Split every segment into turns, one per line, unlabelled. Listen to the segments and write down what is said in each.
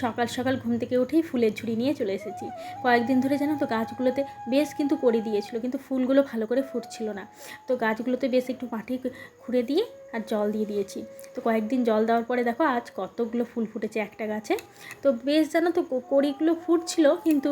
সকাল সকাল ঘুম থেকে উঠেই ফুলের ঝুড়ি নিয়ে চলে এসেছি। কয়েকদিন ধরে জানো তো গাছগুলোতে বেশ কিন্তু করে দিয়েছিল, কিন্তু ফুলগুলো ভালো করে ফুটছিল না। তো গাছগুলোতে বেশ একটু মাটি খুঁড়ে দিয়ে আর জল দিয়ে দিয়েছি। তো কয়েকদিন জল দেওয়ার পরে দেখো আজ কতগুলো ফুল ফুটেছে একটা গাছে। তো বেশ জানো তো কড়িগুলো ফুটছিল কিন্তু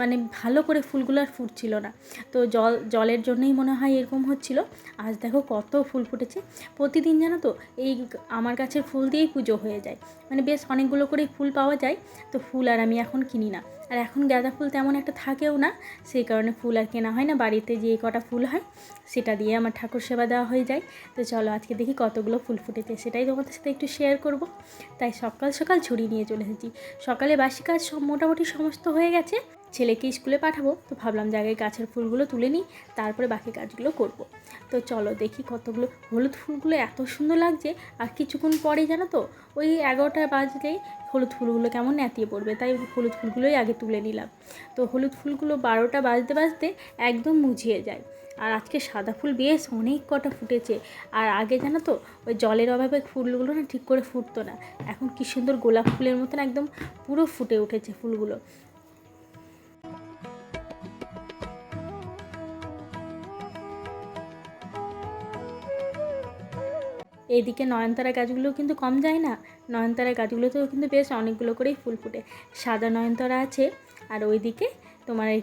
মানে ভালো করে ফুলগুলো আর ফুটছিল না। তো জল, জলের জন্যই মনে হয় এরকম হচ্ছিল। আজ দেখো কত ফুল ফুটেছে। প্রতিদিন জানো তো এই আমার গাছের ফুল দিয়েই পুজো হয়ে যায়। মানে বেশ অনেকগুলো করে ফুল পাওয়া যায়। তো ফুল আর আমি এখন কিনি না। আর এখন গাঁদা ফুল তেমন একটা থাকেও না। সেই কারণে ফুল আর কেনা হয় না। বাড়িতে যে কটা ফুল হয়, সেটা দিয়ে আমার ঠাকুর সেবা দেওয়া হয়ে যায়। তো চলো আজকে দেখি কতগুলো ফুল ফুটেছে সেটাই তোমাদের সাথে একটু শেয়ার করব। তাই সকাল সকাল ঝুড়ি নিয়ে চলে এসেছি। সকালে বাসি কাজ মোটামুটি সমস্ত হয়ে গেছে। ছেলেকে স্কুলে পাঠাবো, তো ভাবলাম যে আগে গাছের ফুলগুলো তুলে নিই, তারপরে বাকি কাজগুলো করব। তো চলো দেখি কতগুলো হলুদ ফুলগুলো এত সুন্দর লাগছে, আর কিছুক্ষণ পরে জানো তো, ওই এগারোটা বাজলেই হলুদ ফুলগুলো কেমন নেতিয়ে পড়বে, তাই হলুদ ফুলগুলোই আগে তুলে নিলাম। তো হলুদ ফুলগুলো বারোটা বাজতে বাজতে একদম মুছিয়ে যায়। আর আজকে সাদা ফুল বেশ অনেক কটা ফুটেছে, আর আগে জানো তো, ওই জলের অভাবে ফুলগুলো না ঠিক করে ফুটতো না, এখন কি সুন্দর গোলাপ ফুলের মতন একদম পুরো ফুটে উঠেছে ফুলগুলো। এইদিকে নয়নতারা গাছগুলো কিন্তু কম যায় না। নয়নতারা গাছগুলোতেও কিন্তু বেশ অনেকগুলো করেই ফুল ফুটে। সাদা নয়নতারা আছে আর ওইদিকে তোমার এই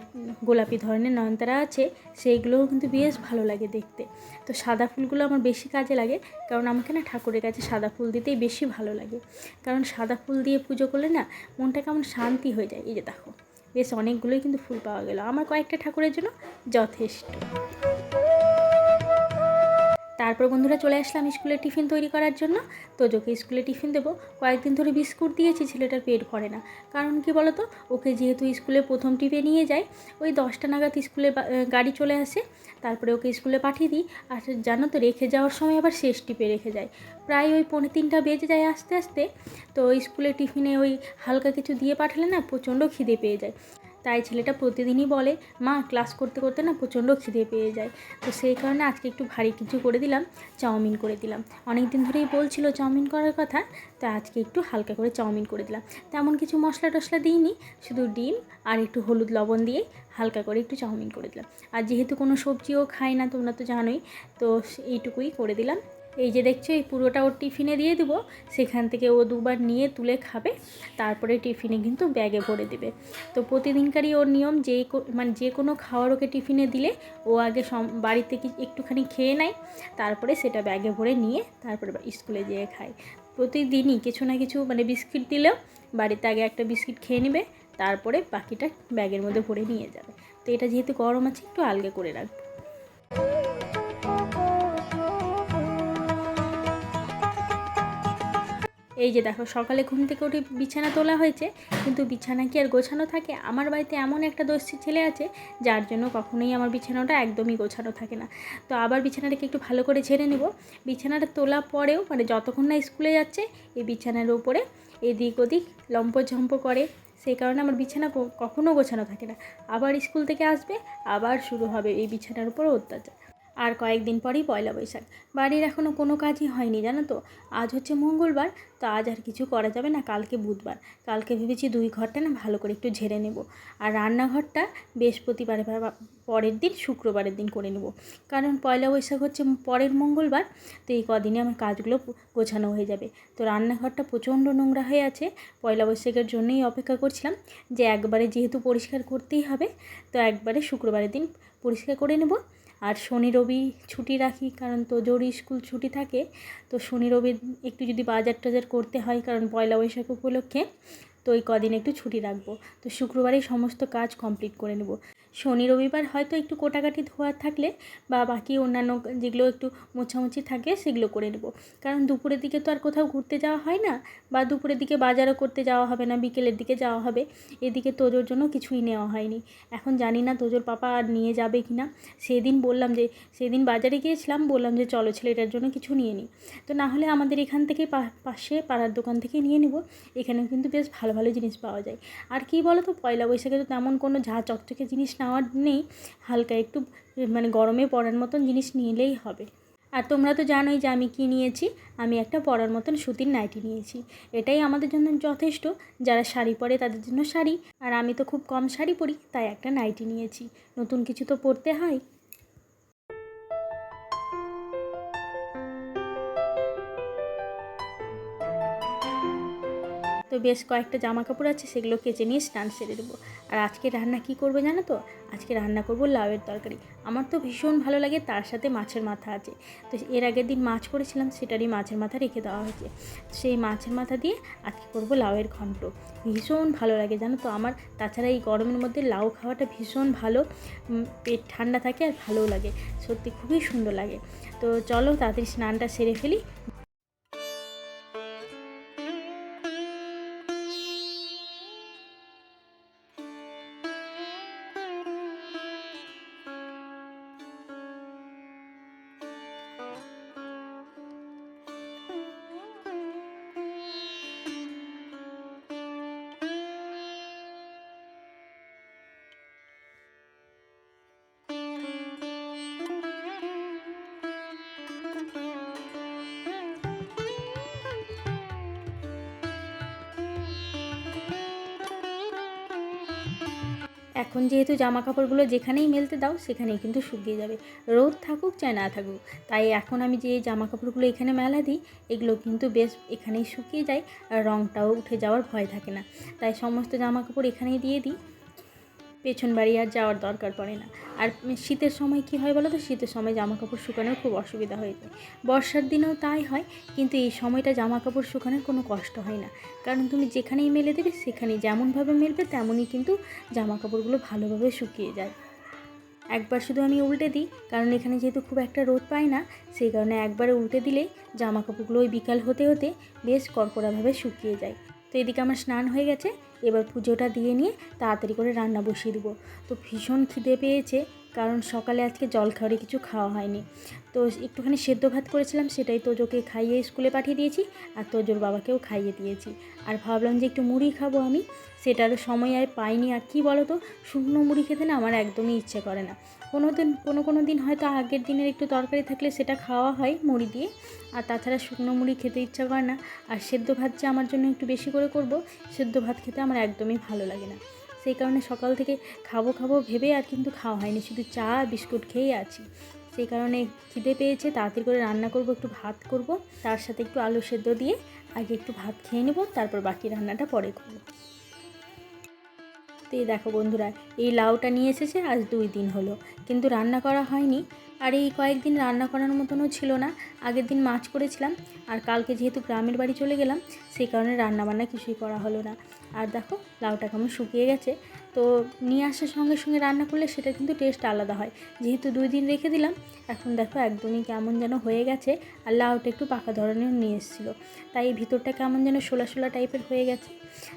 গোলাপি ধরনের নয়নতারা আছে, সেইগুলোও কিন্তু বেশ ভালো লাগে দেখতে। তো সাদা ফুলগুলো আমার বেশি কাজে লাগে, কারণ আমাকে না ঠাকুরের কাছে সাদা ফুল দিতেই বেশি ভালো লাগে। কারণ সাদা ফুল দিয়ে পুজো করলে না মনটা কেমন শান্তি হয়ে যায়। এই যে দেখো, বেশ অনেকগুলোই কিন্তু ফুল পাওয়া গেল। আমার কয়েকটা ঠাকুরের জন্য যথেষ্ট। তারপর বন্ধুরা চলে আসলাম স্কুলে টিফিন তৈরি করার জন্য। তোজোকে স্কুলে টিফিন দেবো। কয়েকদিন ধরে বিস্কুট দিয়েছি, ছেলেটার পেট ভরে না। কারণ কি বলো তো ওকে যেহেতু স্কুলে প্রথম টিপে নিয়ে যায় ওই দশটা নাগাদ স্কুলে গাড়ি চলে আসে। তারপরে ওকে স্কুলে পাঠিয়ে দিই। আর জানো তো, রেখে যাওয়ার সময় আবার শেষ টিপে রেখে যায় প্রায় ওই পৌনে তিনটা বেজে যায় আস্তে আস্তে। তো স্কুলে টিফিনে ওই হালকা কিছু দিয়ে পাঠালে না, প্রচণ্ড খিদে পেয়ে যায়। তাই ছেলেটা প্রতিদিনই বলে, মা, ক্লাস করতে করতে না প্রচণ্ড খিদে পেয়ে যায়। তো সেই কারণে আজকে একটু ভারী কিছু করে দিলাম, চাউমিন করে দিলাম। অনেক দিন ধরেই বলছিল চাউমিন করার কথা, তো আজকে একটু হালকা করে চাউমিন করে দিলাম। তেমন কিছু মশলা টশলা দিইনি, শুধু ডিম আর একটু হলুদ লবণ দিয়ে হালকা করে একটু চাউমিন করে দিলাম। আর যেহেতু কোনো সবজিও খাই না, তোমরা তো জানোই, তো এইটুকুই করে দিলাম। এই যে দেখছ, এই পুরোটা ওর টিফিনে দিয়ে দেবো। সেখান থেকে ও দুবার নিয়ে তুলে খাবে। তারপরে টিফিনে কিন্তু ব্যাগে ভরে দেবে। তো প্রতিদিনকারই ওর নিয়ম, যে মানে যে কোনো খাওয়ার ওকে টিফিনে দিলে, ও আগে বাড়িতে কি, একটুখানি খেয়ে নেয়। তারপরে সেটা ব্যাগে ভরে নিয়ে তারপরে স্কুলে যেয়ে খায়। প্রতিদিনই কিছু না কিছু মানে বিস্কিট দিলেও বাড়িতে আগে একটা বিস্কিট খেয়ে নেবে, তারপরে বাকিটা ব্যাগের মধ্যে ভরে নিয়ে যাবে। তো এটা যেহেতু গরম আছে, একটু আলগে করে রাখবে। এই যে দেখো, সকালে ঘুম থেকে উঠে বিছানা তোলা হয়েছে, কিন্তু বিছানা কি আর গোছানো থাকে? আমার বাড়িতে এমন একটা দস্যি ছেলে আছে, যার জন্য কখনোই আমার বিছানাটা একদমই গোছানো থাকে না। তো আবার বিছানাটাকে একটু ভালো করে ঝেড়ে নেব। বিছানাটা তোলা পরেও মানে যতক্ষণ না স্কুলে যাচ্ছে, এই বিছানার উপরে এদিক ওদিক লম্প ঝম্প করে। সেই কারণে আমার বিছানা ক- কখনো গোছানো থাকে না। আবার স্কুল থেকে আসবে, আবার শুরু হবে এই বিছানার উপর অত্যাচার। আর কয়েকদিন পরেই পয়লা বৈশাখ। বাড়ির এখনও কোনো কাজই হয়নি, জানো তো? আজ হচ্ছে মঙ্গলবার, তো আজ আর কিছু করা যাবে না, কালকে বুধবার। কালকে ভেবেছি দুই ঘরটা না ভালো করে একটু ঝেড়ে নেব। আর রান্নাঘরটা বৃহস্পতিবারে পরের দিন, শুক্রবারের দিন করে নেব। কারণ পয়লা বৈশাখ হচ্ছে পরের মঙ্গলবার, তো এই কদিনে আমার কাজগুলো গোছানো হয়ে যাবে। তো রান্নাঘরটা প্রচণ্ড নোংরা হয়ে আছে, পয়লা বৈশাখের জন্যই অপেক্ষা করছিলাম যে একবারে যেহেতু পরিষ্কার করতেই হবে, তো একবারে শুক্রবারের দিন পরিষ্কার করে নেব। আর শনি রবি ছুটি রাখি, কারণ তো জোর স্কুল ছুটি থাকে, তো শনি রবি একটু যদি বাজার টাজার করতে হয়, কারণ পয়লা বৈশাখ উপলক্ষে, তো ওই কদিন একটু ছুটি রাখব। তো শুক্রবারেই সমস্ত কাজ কমপ্লিট করে নেব। শনি রবিবার হয়তো একটু কোটাকাটি ধোয়ার থাকলে বা বাকি অন্যান্য যেগুলো একটু মোছামুছি থাকে সেগুলো করে নেব। কারণ দুপুরের দিকে তো আর কোথাও ঘুরতে যাওয়া হয় না বা দুপুরের দিকে বাজারও করতে যাওয়া হবে না, বিকেলের দিকে যাওয়া হবে। এদিকে তোজোর জন্য কিছুই নেওয়া হয়নি। এখন জানি না তোজোর পাপা আর নিয়ে যাবে কি না। সেদিন বললাম যে, সেদিন বাজারে গিয়েছিলাম, বললাম যে চলো ছেলেটার জন্য কিছু নিয়ে নিই। তো না হলে আমাদের এখান থেকে পাশে পাড়ার দোকান থেকে নিয়ে নিব। এখানেও কিন্তু বেশ ভালো ভালো জিনিস পাওয়া যায়। আর কি বলো তো পয়লা বৈশাখে তো তেমন কোনো ঝা চকচকে জিনিস নেওয়ার নেই হালকা একটু মানে গরমে পড়ার মতন জিনিস নিলেই হবে। আর তোমরা তো জানোই যে আমি কী নিয়েছি? আমি একটা পরার মতন সুতির নাইটি নিয়েছি। এটাই আমাদের জন্য যথেষ্ট। যারা শাড়ি পরে তাদের জন্য শাড়ি। আর আমি তো খুব কম শাড়ি পরি, তাই একটা নাইটি নিয়েছি। নতুন কিছু তো পরতে হয়। তো বেশ কয়েকটা জামা কাপড় আছে, সেগুলো কেচে নিয়ে স্নান সেরে দেবো আর আজকে রান্না কি করব জানো তো? আজকে রান্না করব লাউয়ের তরকারি। আমার তো ভীষণ ভালো লাগে, তার সাথে মাছের মাথা আছে। তো এর আগের দিন মাছ করেছিলাম, সেটারই মাছের মাথা রেখে দেওয়া হয়েছে। সেই মাছের মাথা দিয়ে আজকে করব লাউয়ের ঘন্ট। ভীষণ ভালো লাগে জানো তো আমার। তাছাড়া এই গরমের মধ্যে লাউ খাওয়াটা ভীষণ ভালো। পেট ঠান্ডা থাকে আর ভালোও লাগে। সত্যি খুবই সুন্দর লাগে। তো চলো তাড়াতাড়ি স্নানটা সেরে ফেলি। এখন যেহেতু জামা কাপড়গুলো যেখানেই মেলতে দাও, সেখানেই কিন্তু শুকিয়ে যাবে। রোদ থাকুক চায় না থাকুক, তাই এখন আমি যে জামা কাপড়গুলো এখানে মেলা দিই, এগুলো কিন্তু বেশ এখানেই শুকিয়ে যায় আর রঙটাও উঠে যাওয়ার ভয় থাকে না। তাই সমস্ত জামা কাপড় এখানেই দিয়ে দিই। পেছন বাড়ি আর যাওয়ার দরকার পড়ে না। আর শীতের সময় কি হয় বলো তো? শীতের সময় জামা কাপড় শুকানোর খুব অসুবিধা হয়ে যায়। বর্ষার দিনেও তাই হয়, কিন্তু এই সময়টা জামা কাপড় শুকানোর কোনো কষ্ট হয় না। কারণ তুমি যেখানেই মেলে দেবে, সেখানেই যেমনভাবে মেলবে, তেমনই কিন্তু জামা কাপড়গুলো ভালোভাবে শুকিয়ে যায় একবার শুধু আমি উল্টে দিই, কারণ এখানে যেহেতু খুব একটা রোদ পাই না, সেই কারণে একবারে উল্টে দিলেই জামা কাপড়গুলো ওই বিকাল হতে হতে বেশ কড়কড়াভাবে শুকিয়ে যায়। তো এদিকে আমার স্নান হয়ে গেছে এবার পুজোটা দিয়ে নিয়ে তাড়াতাড়ি করে রান্না বসিয়ে দেবো। তো ভীষণ খিদে পেয়েছে কারণ সকালে আজকে জল খাওয়ারে কিছু খাওয়া হয়নি। তো একটুখানি সেদ্ধ ভাত করেছিলাম, সেটাই তোজোকে খাইয়ে স্কুলে পাঠিয়ে দিয়েছি আর তোজোর বাবাকেও খাইয়ে দিয়েছি। আর ভাবলাম যে একটু মুড়ি খাব আমি সেটারও সময় আর পাইনি। আর কি বলো তো শুকনো মুড়ি খেতে না আমার একদমই ইচ্ছে করে না। কোনো দিন, কোনো কোনো দিন হয়তো আগের দিনের একটু তরকারি থাকলে সেটা খাওয়া হয় মুড়ি দিয়ে। আর তাছাড়া শুকনো মুড়ি খেতে ইচ্ছা করে না। আর সেদ্ধ ভাত যে আমার জন্য একটু বেশি করে করব, সেদ্ধ ভাত খেতে আমার একদমই ভালো লাগে না। সেই কারণে সকাল থেকে খাব খাব ভেবে আর কিন্তু খাওয়া হয়নি। শুধু চা, বিস্কুট খেয়েই আছি। সেই কারণে খিদে পেয়েছে, তাড়াতাড়ি করে রান্না করব, একটু ভাত করব। তার সাথে একটু আলু সেদ্ধ দিয়ে আগে একটু ভাত খেয়ে নেব, তারপর বাকি রান্নাটা পরে করব। তো এই দেখো বন্ধুরা, এই লাউটা নিয়ে এসেছে, আজ দুই দিন হলো। কিন্তু রান্না করা হয়নি। আর এই কয়েকদিন রান্না করার মতনও ছিল না। আগের দিন মাছ করেছিলাম আর কালকে যেহেতু গ্রামের বাড়ি চলে গেলাম, সেই কারণে রান্নাবান্না কিছুই করা হলো না। আর দেখো, লাউটা কেমন শুকিয়ে গেছে। তো নিয়ে আসার সঙ্গে সঙ্গে রান্না করলে সেটা কিন্তু টেস্ট আলাদা হয়। যেহেতু দুই দিন রেখে দিলাম, এখন দেখো একদমই কেমন যেন হয়ে গেছে আর লাউটা একটু পাকা ধরনের নিয়ে এসেছিল। তাই ভিতরটা কেমন যেন শোলা শোলা টাইপের হয়ে গেছে।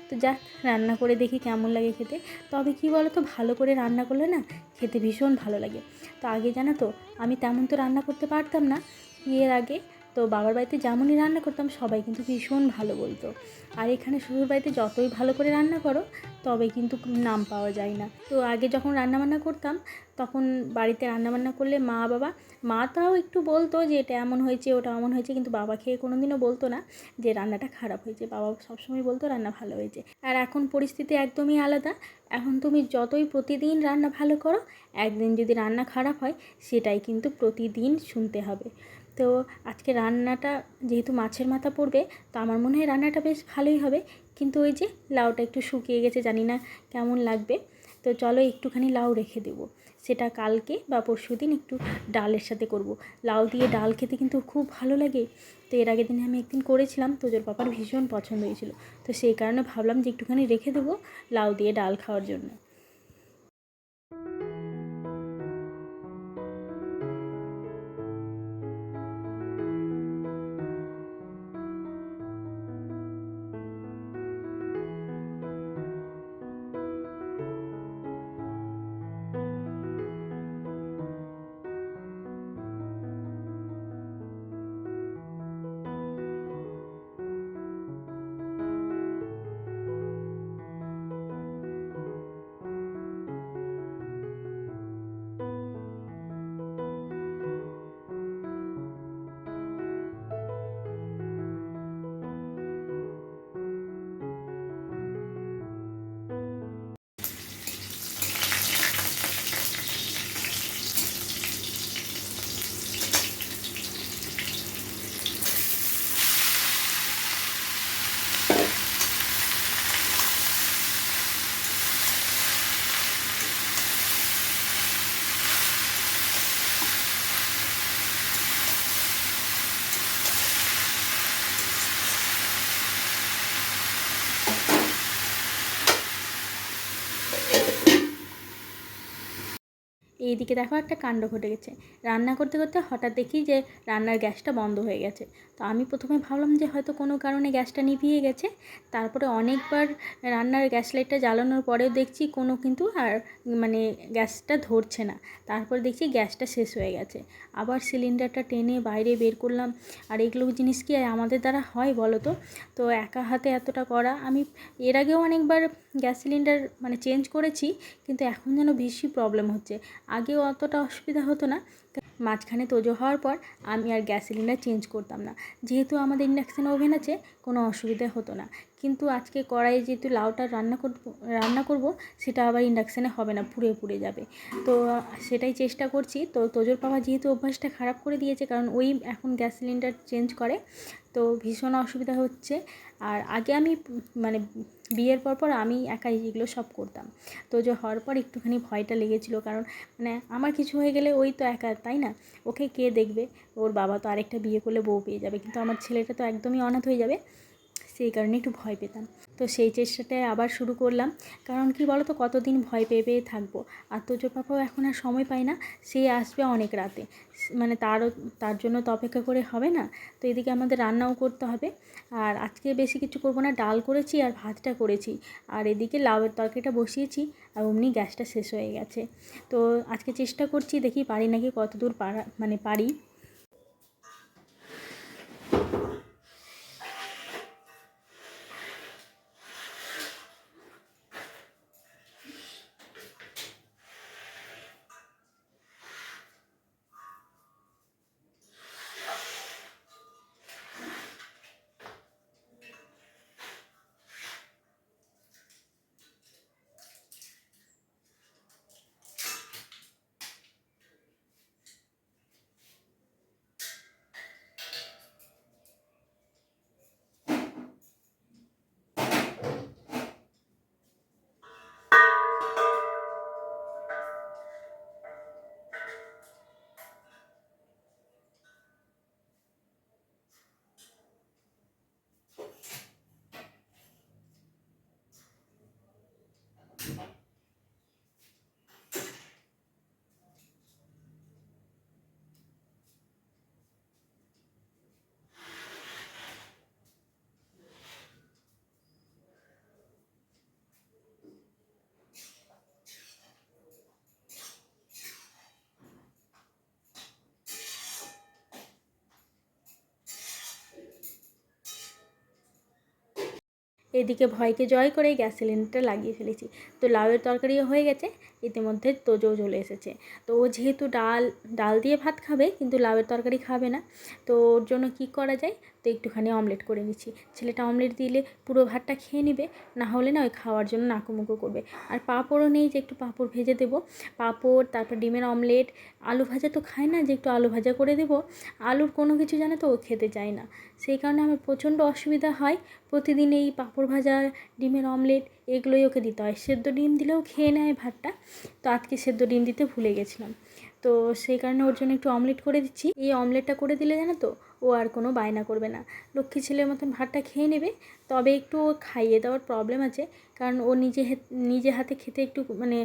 তো যাক, রান্না করে দেখি কেমন লাগে খেতে। তবে কি বলো তো ভালো করে রান্না করলে না খেতে ভীষণ ভালো লাগে। তো আগে জানো তো, আমি তেমন তো রান্না করতে পারতাম না। বিয়ের আগে তো বাবার বাড়িতে যেমনই রান্না করতাম, সবাই কিন্তু ভীষণ ভালো বলতো। আর এখানে শ্বশুর বাড়িতে যতই ভালো করে রান্না করো, তবে কিন্তু নাম পাওয়া যায় না। তো আগে যখন রান্নাবান্না করতাম, তখন বাড়িতে রান্নাবান্না করলে মা বাবা, মা তাও একটু বলতো যে এটা এমন হয়েছে, ওটা এমন হয়েছে, কিন্তু বাবা খেয়ে কোনো দিনও বলতো না যে রান্নাটা খারাপ হয়েছে। বাবা সবসময় বলতো রান্না ভালো হয়েছে। আর এখন পরিস্থিতি একদমই আলাদা। এখন তুমি যতই প্রতিদিন রান্না ভালো করো, একদিন যদি রান্না খারাপ হয়, সেটাই কিন্তু প্রতিদিন শুনতে হবে। তো আজকে রান্নাটা যেহেতু মাছের মাথা পড়বে, তো আমার মনে হয় রান্নাটা বেশ ভালোই হবে। কিন্তু ওই যে লাউটা একটু শুকিয়ে গেছে, জানি না কেমন লাগবে। তো চলো একটুখানি লাউ রেখে দেবো। সেটা কালকে বা পরশু দিন একটু ডালের সাথে করব। লাউ দিয়ে ডাল খেতে কিন্তু খুব ভালো লাগে। তো এর আগের দিনে আমি একদিন করেছিলাম তোজোর পাপার ভীষণ পছন্দ হয়েছিল। তো সেই কারণে ভাবলাম যে একটুখানি রেখে দেবো লাউ দিয়ে ডাল খাওয়ার জন্য। এইদিকে দেখো একটা কাণ্ড ঘটে গেছে। রান্না করতে করতে হঠাৎ দেখি যে রান্নার গ্যাসটা বন্ধ হয়ে গেছে। তো আমি প্রথমে ভাবলাম যে হয়তো কোনো কারণে গ্যাসটা নিভিয়ে গেছে। তারপরে অনেকবার রান্নার গ্যাস লাইটটা জ্বালানোর পরেও দেখছি কোনো কিন্তু আর মানে গ্যাসটা ধরছে না। তারপর দেখছি গ্যাসটা শেষ হয়ে গেছে। আবার সিলিন্ডারটা টেনে বাইরে বের করলাম। আর এগুলো জিনিস কি আমাদের দ্বারা হয় বলো তো? তো একা হাতে এতটা করা, আমি এর আগেও অনেকবার গ্যাস সিলিন্ডার মানে চেঞ্জ করেছি, কিন্তু এখন যেন বেশি প্রবলেম হচ্ছে। আগেও অতটা অসুবিধা হতো না। মাঝখানে তোজো হওয়ার পর আমি আর গ্যাস সিলিন্ডার চেঞ্জ করতাম না। যেহেতু আমাদের ইন্ডাকশান ওভেন আছে, কোনো অসুবিধা হতো না। কিন্তু আজকে কড়াইয়ে যেহেতু লাউটা রান্না করব রান্না করব, সেটা আবার ইন্ডাকশানে হবে না, পুড়ে পুড়ে যাবে। তো সেটাই চেষ্টা করছি। তো তোজোর বাবা যেহেতু অভ্যাসটা খারাপ করে দিয়েছে, কারণ ওই এখন গ্যাস সিলিন্ডার চেঞ্জ করে, তো ভীষণ অসুবিধা হচ্ছে। আর আগে আমি মানে বিয়ের পর পর আমি একাই এগুলো সব করতাম। তো যে হওয়ার পর একটুখানি ভয়টা লেগেছিলো, কারণ মানে আমার কিছু হয়ে গেলে ওই তো একা, তাই না? ওকে কে দেখবে? ওর বাবা তো আরেকটা বিয়ে করলে বউ পেয়ে যাবে, কিন্তু আমার ছেলেটা তো একদমই অনাথ হয়ে যাবে। সেই কারণে একটু ভয় পেতাম। তো সেই চেষ্টাটাই আবার শুরু করলাম। কারণ কি বলো তো কতদিন ভয় পেয়ে পেয়ে থাকব? আর তো তোজোর পাপাও এখন আর সময় পায় না, সে আসবে অনেক রাতে। মানে তারও তার জন্য তো অপেক্ষা করে হবে না। তো এদিকে আমাদের রান্নাও করতে হবে। আর আজকে বেশি কিছু করব না, ডাল করেছি আর ভাতটা করেছি। আর এদিকে লাউয়ের তরকারিটা বসিয়েছি আর অমনি গ্যাসটা শেষ হয়ে গেছে। তো আজকে চেষ্টা করছি, দেখি পারি নাকি কত দূর পারা মানে পারি। এদিকে ভয়কে জয় করে গ্যাস সিলিন্ডারটা লাগিয়ে ফেলেছি। তো লাউয়ের তরকারিও হয়ে গেছে। ইতিমধ্যে তোজও চলে এসেছে। তো ও যেহেতু ডাল ডাল দিয়ে ভাত খাবে, কিন্তু লাউয়ের তরকারি খাবে না, তো ওর জন্য কী করা যায়? তো একটুখানি অমলেট করে নিচ্ছি। ছেলেটা অমলেট দিলে পুরো ভাতটা খেয়ে নেবে, না হলে না ওই খাওয়ার জন্য নাকুমুকু করবে। আর পাঁপড়ও নেই যে একটু পাঁপড় ভেজে দেবো। পাঁপড়, তারপর ডিমের অমলেট, আলু ভাজা তো খায় না যে একটু আলু ভাজা করে দেবো। আলুর কোনো কিছু জানে তো, ও খেতে চায় না। সেই কারণে আমার প্রচণ্ড অসুবিধা হয়। প্রতিদিন এই পাঁপড় ভাজা, ডিমের অমলেট এগুলোই ওকে দিতে হয়। সেদ্ধ ডিম দিলেও খেয়ে নেয় ভাতটা। তো আজকে সেদ্ধ ডিম দিতে ভুলে গেছিলাম। তো সেই কারণে ওর জন্য একটু অমলেট করে দিচ্ছি। এই অমলেটটা করে দিলে জানো তো ও আর কোনো বায়না করবে না। লক্ষ্মী ছেলের মতন ভাতটা খেয়ে নেবে, তবে একটু খাইয়ে দেওয়ার প্রবলেম আছে, কারণ ও নিজে নিজে হাতে খেতে একটু মানে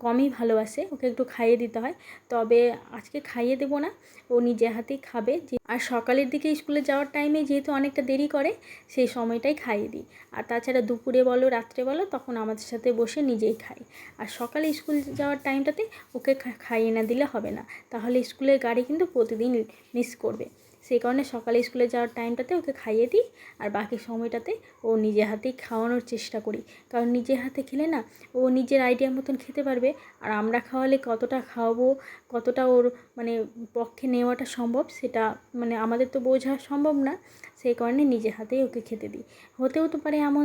কমই ভালোবাসে, ওকে একটু খাইয়ে দিতে হয়। তবে আজকে খাইয়ে দেবো না, ও নিজে হাতেই খাবে। যে, আর সকালের দিকে স্কুলে যাওয়ার টাইমে যেহেতু অনেকটা দেরি করে, সেই সময়টাই খাইয়ে দিই। আর তাছাড়া দুপুরে বলো, রাত্রে বলো, তখন আমাদের সাথে বসে নিজেই খাই। আর সকালে স্কুল যাওয়ার টাইমটাতে ওকে খাইয়ে না দিলে হবে না। তাহলে স্কুলের গাড়ি কিন্তু প্রতিদিন মিস করবে। সেই কারণে সকালে স্কুলে যাওয়ার টাইমটাতে ওকে খাইয়ে দিই আর বাকি সময়টাতে ও নিজে হাতেই খাওয়ানোর চেষ্টা করি। কারণ নিজে হাতে খেলে না ও নিজের আইডিয়া মতন খেতে পারবে আর আমরা খাওয়ালে কতটা খাওয়াবো, কতটা ওর মানে পক্ষে নেওয়াটা সম্ভব সেটা মানে আমাদের তো বোঝা সম্ভব না, সেই কারণে নিজে হাতেই ওকে খেতে দিই। হতেও তো পারে এমন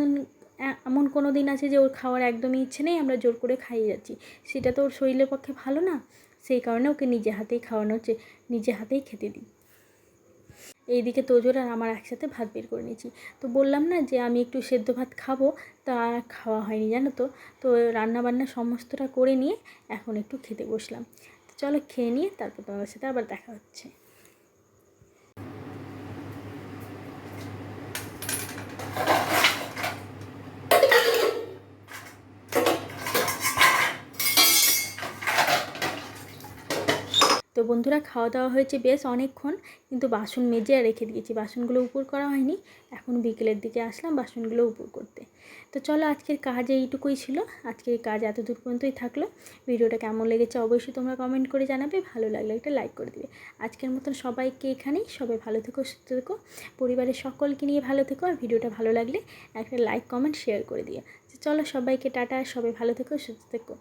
এমন কোনো দিন আছে যে ওর খাওয়ার একদমই ইচ্ছে নেই, আমরা জোর করে খাইয়ে যাচ্ছি। সেটা তো ওর শরীরের পক্ষে ভালো না, সেই কারণে ওকে নিজে হাতেই খাওয়ানো হচ্ছে নিজে হাতেই খেতে দিই। এইদিকে তোজোর আর আমার একসাথে ভাত বের করে নিয়েছি। তো বললাম না যে আমি একটু সেদ্ধ ভাত খাব, তা খাওয়া হয়নি, জানো তো? তো রান্নাবান্না সমস্তটা করে নিয়ে এখন একটু খেতে বসলাম। তো চলো খেয়ে নিয়ে তারপর তোমাদের সাথে আবার দেখা হচ্ছে। বন্ধুরা খাওয়া দাওয়া হয়েছে বেশ অনেকক্ষণ, কিন্তু বাসন মেজে রেখে দিয়েছি। বাসনগুলো উপর করা হয়নি, এখন বিকেলের দিকে আসলাম বাসনগুলো উপর করতে। তো চলো আজকের কাজ এইটুকুই ছিল। আজকের কাজ এত দূর পর্যন্তই থাকল। ভিডিওটা কেমন লেগেছে অবশ্যই তোমরা কমেন্ট করে জানাবে। ভালো লাগলে একটা লাইক করে দিবে। আজকের মতন সবাইকে এখানেই। সবাই ভালো থেকো, সুস্থ থেকো। পরিবারের সকলকে নিয়ে ভালো থেকো। আর ভিডিওটা ভালো লাগলে একটা লাইক, কমেন্ট, শেয়ার করে দিও। চলো সবাইকে টাটা। সবাই ভালো থেকো, সুস্থ থেকো।